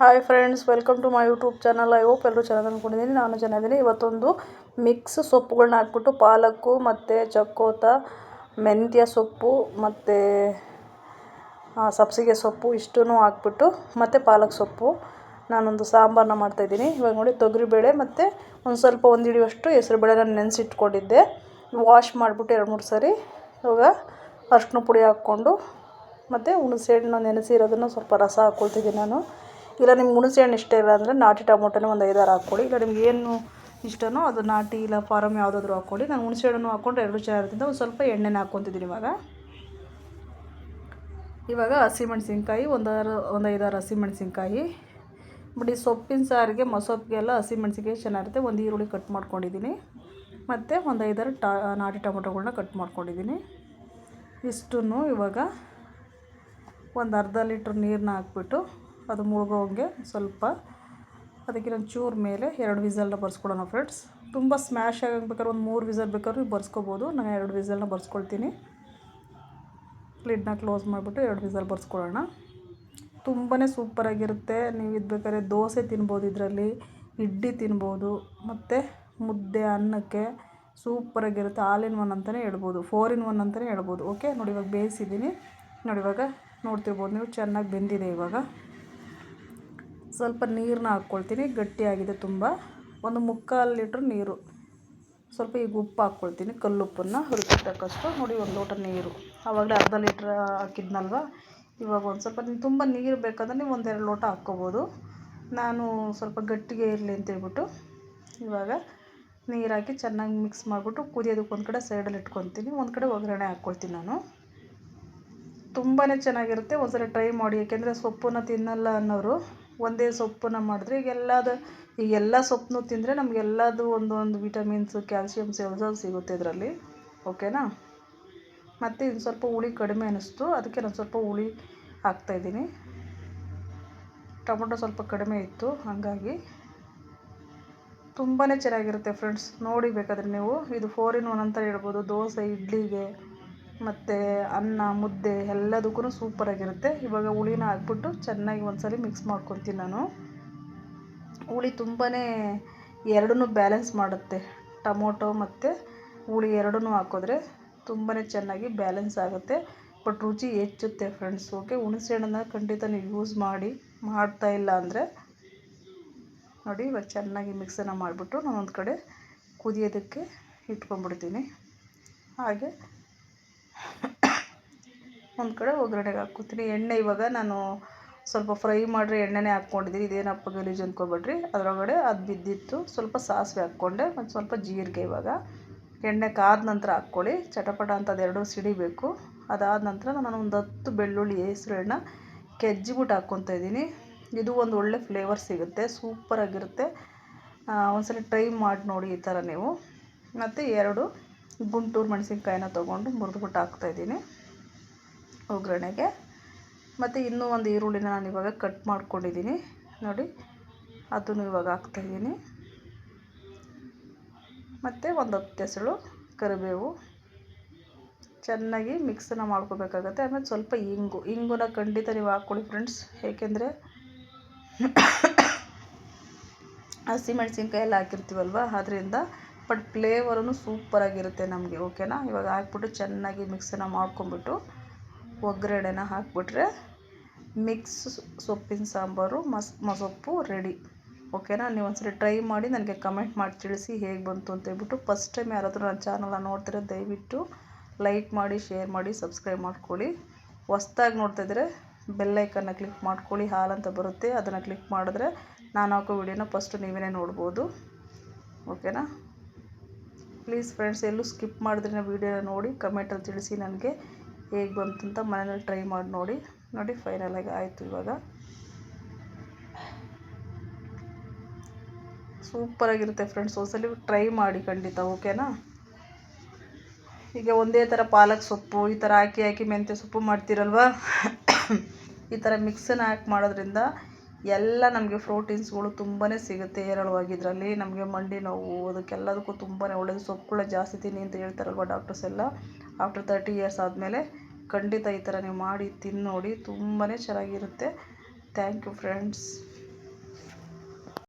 Hi friends welcome to my YouTube channel I hope ಎಲ್ಲರೂ ಚೆನ್ನಾಗಿ ಅಂದ್ಕೊಂಡಿದ್ದೀನಿ ನಾನು ಚೆನ್ನಾಗಿದ್ದೀನಿ. ಇವತ್ತೊಂದು ಮಿಕ್ಸ್ ಸೊಪ್ಪುಗಳನ್ನ ಹಾಕ್ಬಿಟ್ಟು ಪಾಲಕ್ಕು ಮತ್ತು ಚಕ್ಕೋತ, ಮೆಂತ್ಯ ಸೊಪ್ಪು ಮತ್ತು ಸಬ್ಸಿಗೆ ಸೊಪ್ಪು ಇಷ್ಟೂ ಹಾಕ್ಬಿಟ್ಟು ಮತ್ತು ಪಾಲಕ್ ಸೊಪ್ಪು. ನಾನೊಂದು ಸಾಂಬಾರನ್ನ ಮಾಡ್ತಾಯಿದ್ದೀನಿ ಇವಾಗ ನೋಡಿ ತೊಗರಿಬೇಳೆ ಮತ್ತು ಒಂದು ಸ್ವಲ್ಪ ಒಂದು ಹಿಡಿಯುವಷ್ಟು ಬೇಳೆ ನಾನು ನೆನೆಸಿಟ್ಕೊಂಡಿದ್ದೆ. ವಾಶ್ ಮಾಡಿಬಿಟ್ಟು ಎರಡು ಮೂರು ಸರಿ ಇವಾಗ ಅರ್ಶಿನ ಪುಡಿ ಹಾಕ್ಕೊಂಡು ಮತ್ತು ಹುಣಸೆ ಹಣ್ಣು ನೆನೆಸಿರೋದನ್ನು ಸ್ವಲ್ಪ ರಸ ಹಾಕ್ಕೊಳ್ತಿದ್ದೀನಿ ನಾನು. ಇಲ್ಲ, ನಿಮ್ಗೆ ಹುಣಸೆ ಹಣ್ಣು ಇಷ್ಟ ಇಲ್ಲ ಅಂದರೆ ನಾಟಿ ಟೊಮೊಟೊನೇ ಒಂದು ಐದಾರು ಹಾಕ್ಕೊಳ್ಳಿ. ಇಲ್ಲ, ನಿಮ್ಗೆ ಏನು ಇಷ್ಟನೋ ಅದು ನಾಟಿ ಇಲ್ಲ ಫಾರಮ್ ಯಾವುದಾದ್ರೂ ಹಾಕ್ಕೊಳ್ಳಿ. ನಾನು ಹುಣಸೆ ಹಣ್ಣು ಹಾಕ್ಕೊಂಡು ಎರಡು ಚೆನ್ನಾಗಿರುತ್ತೆ ಒಂದು ಸ್ವಲ್ಪ ಎಣ್ಣೆನ ಹಾಕ್ಕೊತಿದ್ದೀನಿ ಇವಾಗ. ಇವಾಗ ಹಸಿಮೆಣ್ಸಿನ್ಕಾಯಿ ಒಂದಾರು, ಒಂದು ಐದಾರು ಹಸಿಮೆಣ್ಸಿನ್ಕಾಯಿ ಈ ಸೊಪ್ಪಿನ ಸಾರಿಗೆ ಮೊಸೊಪ್ಪಿಗೆಲ್ಲ ಹಸಿಮೆಣ್ಸಿನ್ಕಾಯಿ ಚೆನ್ನಾಗಿರುತ್ತೆ. ಒಂದು ಈರುಳ್ಳಿ ಕಟ್ ಮಾಡ್ಕೊಂಡಿದ್ದೀನಿ. ಮತ್ತು ಒಂದು ಐದಾರು ಟಾ, ನಾಟಿ ಟೊಮೊಟೊಗಳನ್ನ ಕಟ್ ಮಾಡ್ಕೊಂಡಿದ್ದೀನಿ. ಇಷ್ಟನ್ನು ಇವಾಗ ಒಂದು ಅರ್ಧ ಲೀಟ್ರ್ ನೀರನ್ನ ಹಾಕ್ಬಿಟ್ಟು ಅದು ಮುಳುಗೋಂಗೆ ಸ್ವಲ್ಪ ಅದಕ್ಕೆ ನಾನು ಚೂರು ಮೇಲೆ ಎರಡು ವಿಸಲ್ನ ಬರ್ಸ್ಕೊಳ್ಳೋಣ ಫ್ರೆಂಡ್ಸ್. ತುಂಬ ಸ್ಮ್ಯಾಶ್ ಆಗಬೇಕಾದ್ರೆ ಬೇಕಾದ್ರೆ ಒಂದು ಮೂರು ವಿಸಲ್ ಬೇಕಾದ್ರೂ ಬರ್ಸ್ಕೊಬೋದು. ನಾನು ಎರಡು ವಿಸಲ್ನ ಬರ್ಸ್ಕೊಳ್ತೀನಿ. ಲಿಡ್ನ ಕ್ಲೋಸ್ ಮಾಡಿಬಿಟ್ಟು ಎರಡು ವಿಸಲ್ ಬರ್ಸ್ಕೊಳ್ಳೋಣ. ತುಂಬಾ ಸೂಪರಾಗಿರುತ್ತೆ ನೀವು ಇದು ಬೇಕಾದ್ರೆ ದೋಸೆ ತಿನ್ಬೋದು ಇದರಲ್ಲಿ, ಇಡ್ಲಿ ತಿನ್ಬೋದು, ಮತ್ತು ಮುದ್ದೆ, ಅನ್ನಕ್ಕೆ ಸೂಪರಾಗಿರುತ್ತೆ ಆಲ್ ಇನ್ ಒನ್ ಅಂತಲೇ ಹೇಳ್ಬೋದು. ಫೋರ್ ಇನ್ ಒನ್ ಅಂತಲೇ ಹೇಳ್ಬೋದು. ಓಕೆ ನೋಡಿ ಇವಾಗ ಬೇಯಿಸಿದ್ದೀನಿ. ನೋಡಿ ಇವಾಗ ನೋಡ್ತಿರ್ಬೋದು ನೀವು ಚೆನ್ನಾಗಿ ಬೆಂದಿದೆ ಇವಾಗ. ಸ್ವಲ್ಪ ನೀರನ್ನ ಹಾಕ್ಕೊಳ್ತೀನಿ, ಗಟ್ಟಿಯಾಗಿದೆ ತುಂಬ. ಒಂದು ಮುಕ್ಕಾಲು ಲೀಟ್ರ್ ನೀರು. ಸ್ವಲ್ಪ ಈಗ ಉಪ್ಪು ಹಾಕ್ಕೊಳ್ತೀನಿ, ಕಲ್ಲುಪ್ಪನ್ನು ರುಚಿಗೆ ತಕ್ಕಷ್ಟು ನೋಡಿ, ಒಂದು ಲೋಟ ನೀರು. ಆವಾಗಲೇ ಅರ್ಧ ಲೀಟ್ರ್ ಹಾಕಿದ್ನಲ್ವ? ಇವಾಗ ಒಂದು ಸ್ವಲ್ಪ ತುಂಬ ನೀರು ಬೇಕಾದ್ರೆ ನೀವು ಒಂದೆರಡು ಲೋಟ ಹಾಕ್ಕೊಬೋದು. ನಾನು ಸ್ವಲ್ಪ ಗಟ್ಟಿಗೆ ಇರಲಿ ಅಂತೇಳ್ಬಿಟ್ಟು ಇವಾಗ ನೀರು ಹಾಕಿ ಚೆನ್ನಾಗಿ ಮಿಕ್ಸ್ ಮಾಡಿಬಿಟ್ಟು ಕುದಿಯೋದಕ್ಕೆ ಒಂದು ಕಡೆ ಸೈಡಲ್ಲಿ ಇಟ್ಕೊತೀನಿ. ಒಂದು ಕಡೆ ಒಗ್ಗರಣೆ ಹಾಕ್ಕೊಳ್ತೀನಿ ನಾನು. ತುಂಬಾ ಚೆನ್ನಾಗಿರುತ್ತೆ. ಒಂದ್ಸಲ ಟ್ರೈ ಮಾಡಿ, ಯಾಕೆಂದರೆ ಸೊಪ್ಪನ್ನು ತಿನ್ನಲ್ಲ ಅನ್ನೋರು ಒಂದೇ ಸೊಪ್ಪನ್ನು ಮಾಡಿದ್ರೆ ಈಗ ಎಲ್ಲದು, ಈಗ ಎಲ್ಲ ಸೊಪ್ಪನ್ನೂ ತಿಂದರೆ ನಮಗೆಲ್ಲದು ಒಂದೊಂದು ವಿಟಮಿನ್ಸ್ ಕ್ಯಾಲ್ಸಿಯಮ್ಸ್ ಎಲ್ಲ ಸಿಗುತ್ತೆ ಇದರಲ್ಲಿ. ಓಕೆನಾ? ಮತ್ತು ಇನ್ನು ಸ್ವಲ್ಪ ಹುಳಿ ಕಡಿಮೆ ಅನ್ನಿಸ್ತು. ಅದಕ್ಕೆ ನಾನು ಸ್ವಲ್ಪ ಹುಳಿ ಹಾಕ್ತಾಯಿದ್ದೀನಿ ಟೊಮೊಟೊ ಸ್ವಲ್ಪ ಕಡಿಮೆ ಇತ್ತು, ಹಾಗಾಗಿ. ತುಂಬಾ ಚೆನ್ನಾಗಿರುತ್ತೆ ಫ್ರೆಂಡ್ಸ್. ನೋಡಿ ಬೇಕಾದರೆ ನೀವು. ಇದು ಫೋರ್ ಇನ್ ಒನ್ ಅಂತ ಹೇಳ್ಬೋದು. ದೋಸೆ, ಇಡ್ಲಿಗೆ. ಮತ್ತು ಅನ್ನ, ಮುದ್ದೆ ಎಲ್ಲದಕ್ಕೂ ಸೂಪರಾಗಿರುತ್ತೆ ಇವಾಗ ಹುಳಿನ ಹಾಕ್ಬಿಟ್ಟು ಚೆನ್ನಾಗಿ ಒಂದ್ಸಲ ಮಿಕ್ಸ್ ಮಾಡ್ಕೊತೀನಿ ನಾನು. ಹುಳಿ ತುಂಬಾ ಎರಡನ್ನೂ ಬ್ಯಾಲೆನ್ಸ್ ಮಾಡುತ್ತೆ. ಟೊಮೊಟೊ ಮತ್ತು ಹುಳಿ ಎರಡನ್ನೂ ಹಾಕಿದ್ರೆ ತುಂಬಾ ಚೆನ್ನಾಗಿ ಬ್ಯಾಲೆನ್ಸ್ ಆಗುತ್ತೆ. ಬಟ್ ರುಚಿ ಹೆಚ್ಚುತ್ತೆ ಫ್ರೆಂಡ್ಸ್ ಓಕೆ ಹುಣಸೆ ಹಣ್ಣನ್ನು ಖಂಡಿತ ನೀವು ಯೂಸ್ ಮಾಡಿ, ಮಾಡ್ತಾ ಇಲ್ಲ ಅಂದರೆ ನೋಡಿ, ಇವಾಗ ಚೆನ್ನಾಗಿ ಮಿಕ್ಸನ್ನು ಮಾಡಿಬಿಟ್ಟು ನಾನು ಒಂದು ಕಡೆ ಕುದಿಯೋದಕ್ಕೆ ಇಟ್ಕೊಂಡ್ಬಿಡ್ತೀನಿ. ಹಾಗೆ ಒಂದು ಕಡೆ ಒಗ್ಗರಣೆಗೆ ಹಾಕ್ಕೊತೀನಿ. ಎಣ್ಣೆ ಇವಾಗ ನಾನು ಸ್ವಲ್ಪ ಫ್ರೈ ಮಾಡಿರಿ ಎಣ್ಣೆನೇ ಹಾಕ್ಕೊಂಡಿದ್ದೀನಿ ಇದೇನಪ್ಪ ಗಲೀಜು ಅಂದ್ಕೊಬೇಡ್ರಿ ಅದರೊಳಗಡೆ ಅದು ಬಿದ್ದಿತ್ತು ಸ್ವಲ್ಪ ಸಾಸಿವೆ ಹಾಕ್ಕೊಂಡೆ. ಮತ್ತು ಸ್ವಲ್ಪ ಜೀರಿಗೆ ಇವಾಗ. ಎಣ್ಣೆ ಕಾದ ನಂತರ ಹಾಕ್ಕೊಳ್ಳಿ. ಚಟಪಟ ಅಂತ ಅದೆರಡು ಸಿಡಿಬೇಕು. ಅದಾದ ನಂತರ ನಾನು ಒಂದು ಹತ್ತು ಬೆಳ್ಳುಳ್ಳಿ ಹೆಸ್ರನ್ನ ಕೆಜ್ಜಿಬಿಟ್ಟು ಹಾಕ್ಕೊತಾ ಇದ್ದೀನಿ. ಇದು ಒಂದು ಒಳ್ಳೆ ಫ್ಲೇವರ್ ಸಿಗುತ್ತೆ. ಸೂಪರಾಗಿರುತ್ತೆ ಒಂದ್ಸಲ ಟ್ರೈ ಮಾಡಿ ನೋಡಿ ಈ ಥರ ನೀವು. ಮತ್ತು ಎರಡು ಗುಂಟೂರು ಮೆಣಸಿನ್ಕಾಯಿನ ತೊಗೊಂಡು ಮುರಿದ್ಬಿಟ್ಟು ಹಾಕ್ತಾಯಿದ್ದೀನಿ ಒಗ್ಗರಣೆಗೆ. ಮತ್ತು ಇನ್ನೂ ಒಂದು ಈರುಳ್ಳಿನ ನಾನು ಇವಾಗ ಕಟ್ ಮಾಡ್ಕೊಂಡಿದ್ದೀನಿ. ನೋಡಿ, ಅದನ್ನು ಇವಾಗ ಹಾಕ್ತಾಯಿದ್ದೀನಿ ಮತ್ತು ಒಂದು ಹತ್ತು ಹೆಸಳು ಕರಿಬೇವು. ಚೆನ್ನಾಗಿ ಮಿಕ್ಸನ್ನು ಮಾಡ್ಕೋಬೇಕಾಗತ್ತೆ. ಆಮೇಲೆ ಸ್ವಲ್ಪ ಇಂಗು. ಇಂಗುನ ಖಂಡಿತ ನೀವು ಹಾಕ್ಕೊಳ್ಳಿ ಫ್ರೆಂಡ್ಸ್ ಏಕೆಂದರೆ ಹಸಿಮೆಣ್ಸಿನ್ಕಾಯಿ ಎಲ್ಲ ಹಾಕಿರ್ತೀವಲ್ವ? ಅದರಿಂದ ಬಟ್ ಫ್ಲೇವರೂ ಸೂಪರಾಗಿರುತ್ತೆ ನಮಗೆ, ಓಕೆನಾ? ಇವಾಗ ಹಾಕ್ಬಿಟ್ಟು ಚೆನ್ನಾಗಿ ಮಿಕ್ಸನ್ನು ಮಾಡ್ಕೊಂಬಿಟ್ಟು ಒಗ್ಗರಣೆನ ಹಾಕಿಬಿಟ್ರೆ ಮಿಕ್ಸ್ ಸೊಪ್ಪಿನ ಸಾಂಬಾರು, ಮಸ್ ಸೊಪ್ಪು ರೆಡಿ ಓಕೆನಾ? ನೀವು ಒಂದ್ಸರಿ ಟ್ರೈ ಮಾಡಿ ನನಗೆ ಕಮೆಂಟ್ ಮಾಡಿ ತಿಳಿಸಿ ಹೇಗೆ ಬಂತು ಅಂತ ಹೇಳ್ಬಿಟ್ಟು ಫಸ್ಟ್ ಟೈಮ್ ಯಾರಾದರೂ ನನ್ನ ಚಾನಲ್ನ ನೋಡ್ತಿರೋ ದಯವಿಟ್ಟು ಲೈಕ್ ಮಾಡಿ ಶೇರ್ ಮಾಡಿ ಸಬ್ಸ್ಕ್ರೈಬ್ ಮಾಡ್ಕೊಳ್ಳಿ. ಹೊಸ್ದಾಗಿ ನೋಡ್ತಾಯಿದ್ರೆ ಬೆಲ್ಲೈಕನ್ನ ಕ್ಲಿಕ್ ಮಾಡ್ಕೊಳ್ಳಿ, ಹಾಲ್ ಅಂತ ಬರುತ್ತೆ, ಅದನ್ನು ಕ್ಲಿಕ್ ಮಾಡಿದ್ರೆ ನಾನು ಹಾಕೋ ವಿಡಿಯೋನ ಫಸ್ಟು ನೀವೇ ನೋಡ್ಬೋದು, ಓಕೆನಾ? ಪ್ಲೀಸ್ ಫ್ರೆಂಡ್ಸ್, ಎಲ್ಲೂ ಸ್ಕಿಪ್ ಮಾಡಿದ್ರೆ ವೀಡಿಯೋನ ನೋಡಿ ಕಮೆಂಟಲ್ಲಿ ತಿಳಿಸಿ ನನಗೆ ಹೇಗೆ ಬಂತು ಅಂತ ಮನೇಲಿ ಟ್ರೈ ಮಾಡಿ ನೋಡಿ. ನೋಡಿ ಫೈನಲಾಗಿ ಆಯಿತು ಇವಾಗ. ಸೂಪರಾಗಿರುತ್ತೆ ಫ್ರೆಂಡ್ಸ್ ಒಂದ್ಸಲಿ ಟ್ರೈ ಮಾಡಿ ಖಂಡಿತ ಓಕೆನಾ ಈಗ ಒಂದೇ ಥರ ಪಾಲಕ್ ಸೊಪ್ಪು, ಈ ಥರ ಹಾಕಿ ಹಾಕಿ ಮೆಂತ್ಯ ಸೊಪ್ಪು ಮಾಡ್ತೀರಲ್ವ? ಈ ಥರ ಮಿಕ್ಸನ್ನು ಹಾಕಿ ಮಾಡೋದ್ರಿಂದ ಎಲ್ಲ ನಮಗೆ ಪ್ರೋಟೀನ್ಸ್ಗಳು ತುಂಬಾ ಸಿಗುತ್ತೆ ಹೇರಳವಾಗಿ ಇದರಲ್ಲಿ. ನಮಗೆ ಮಂಡಿ ನೋವು, ಅದಕ್ಕೆಲ್ಲದಕ್ಕೂ ತುಂಬಾ ಒಳ್ಳೆಯದು ಸೊಪ್ಪುಗಳೇ ಜಾಸ್ತಿ ತಿನ್ನಿ ಅಂತ ಹೇಳ್ತಾರಲ್ವ ಡಾಕ್ಟರ್ಸ್ ಎಲ್ಲ. ಆಫ್ಟರ್ ತರ್ಟಿ ಇಯರ್ಸ್ ಆದಮೇಲೆ ಖಂಡಿತ ಈ ಥರ ನೀವು ಮಾಡಿ ತಿಂದು ನೋಡಿ ತುಂಬಾ ಚೆನ್ನಾಗಿರುತ್ತೆ. Thank you friends